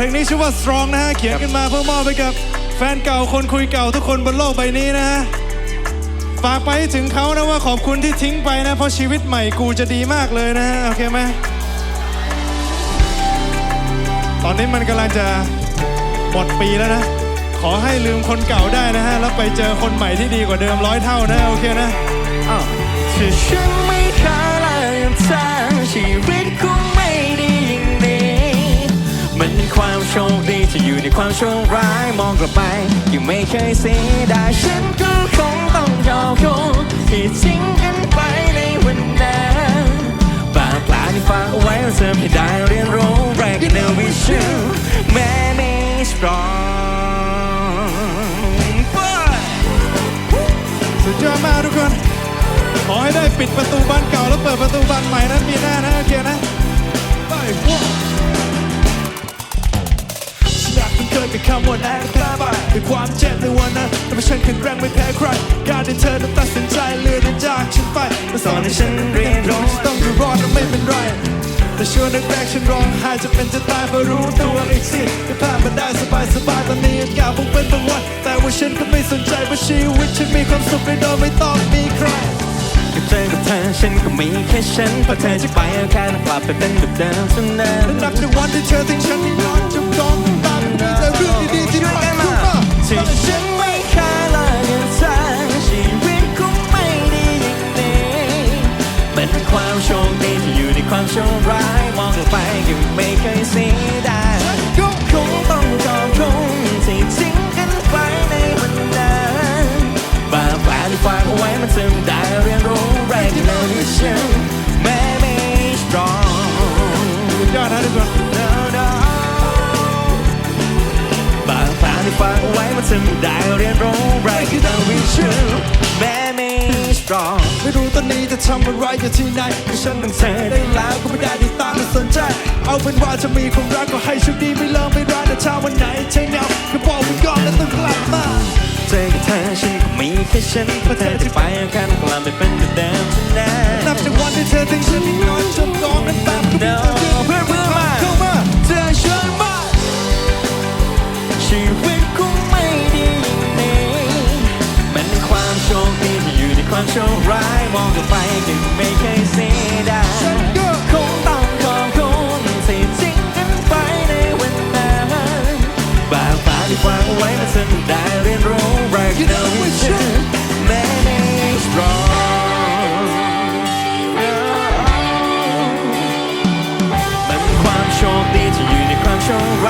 เพลงนี้ชื่อว่า strong นะฮะ เขียนขึ้นมาเพื่อมอบให้กับแฟนเก่าคนคุยเก่าทุกคนบนโลกใบนี้นะฮะฝากไปให้ถึงเขานะว่าขอบคุณที่ทิ้งไปนะ เพราะชีวิตใหม่กูจะดีมากเลยนะฮะ โอเคไหม ตอนนี้มันกำลังจะหมดปีแล้วนะ ขอให้ลืมคนเก่าได้นะฮะ แล้วไปเจอคนใหม่ที่ดีกว่าเดิมร้อยเท่านะ โอเคนะถ้าฉันไม่เคยเลิกทางชีวิต โชคดีที่อยู่ในความโชคร้ายมองกลับไปยังไม่เคยเสียดายฉันก็คงต้องยอมคงที่ทิ้งกันไปในวันนั้นบางปลาที่ฝากเอาไว้เสริมให้ได้เรียนรู้ Recognize with you Many strong สุดยอดมากทุกคน ขอให้ได้ปิดประตูบ้านเก่าแล้วเปิดประตูบ้านใหม่นั้นปีหน้านะโอเคนะไป รักมันเคำว่าแรงกล้ไปด้วยความเจ็บในวันนั้นแต่ว่าฉันแข็งแกร่งไม่แพ้ใคร การที่เธอนั้นตัดสินใจเลือนจากฉันไปมาสอนให้ฉันเรียนรู้ต้องอยู่รอดและไม่เป็นไรแต่ช่วงแรกๆฉันร้องไห้จะเป็นจะตายเพราะรู้ตัวอีกสิจะผ่านมาได้สบายสบายตอนนี้ยังอยากคงเป็นบางวันแต่ว่าฉันก็ไม่สนใจเพราะชีวิตฉันมีความสุขโดยไม่ต้องมีใครกับเจอกับเธอฉันก็มีแค่ฉันพอเธอจะไปอาการกลับไปเป็นแบบเดิมเท่านั้นนับจากวันที่เธอทิ้งฉันที่ย้อนจุกจองตาม ความโชคร้ายมองกลับไปก็ไม่เคยเสียดายก็คงต้องขอบคุณที่ทิ้งกันไปในวันนั้นบางแผลที่ฝากเอาไว้มันจึงได้เรียนรู้ recognition แม้ไม่ strong สุดยอดนะทุกคน no no บางครั้งที่ฟังเอาไว้มันทำให้ได้เรียนรู้ recognition แม้ไม่ strong ไม่รู้ตอนนี้จะทำอะไรอยู่ที่ไหนก็ฉันต้องเธอได้แล้ว ก็ไม่ได้ติดตามไม่สนใจ เอาเป็นว่าจะมีความรักก็ให้โชคดีไม่เลิกไม่ร้านแต่ถ้าวันไหนเธอเหงาก็บอกมันก่อนแล้วต้องกลับมาเจอกับเธอฉันก็มีแค่ฉันเพราะเธอจะไปอาการกลับไปเป็นแบบเดิมฉันนะนับจากวันที่เธอทิ้งฉันที่ย้อนจนกองกันตามก็มี No เธอเพื่อนเพื่อนมาเข้ามาเธอชวนมาชีวิตคงไม่ดีอย่างนี้มันเป็นความโชคดีที่อยู่ในความโชคร้ายมองกลับไปก็ไม่เคยเสียดายฉันก็ คงต้องขอบคุณสิ่งทิ้งกันไปในวันนั้นบางฝันที่วางไว้มันสนุกได้เรียนรู้แรง You know we should manage wrong มันความโชคดีจะอยู่ในความโชคร้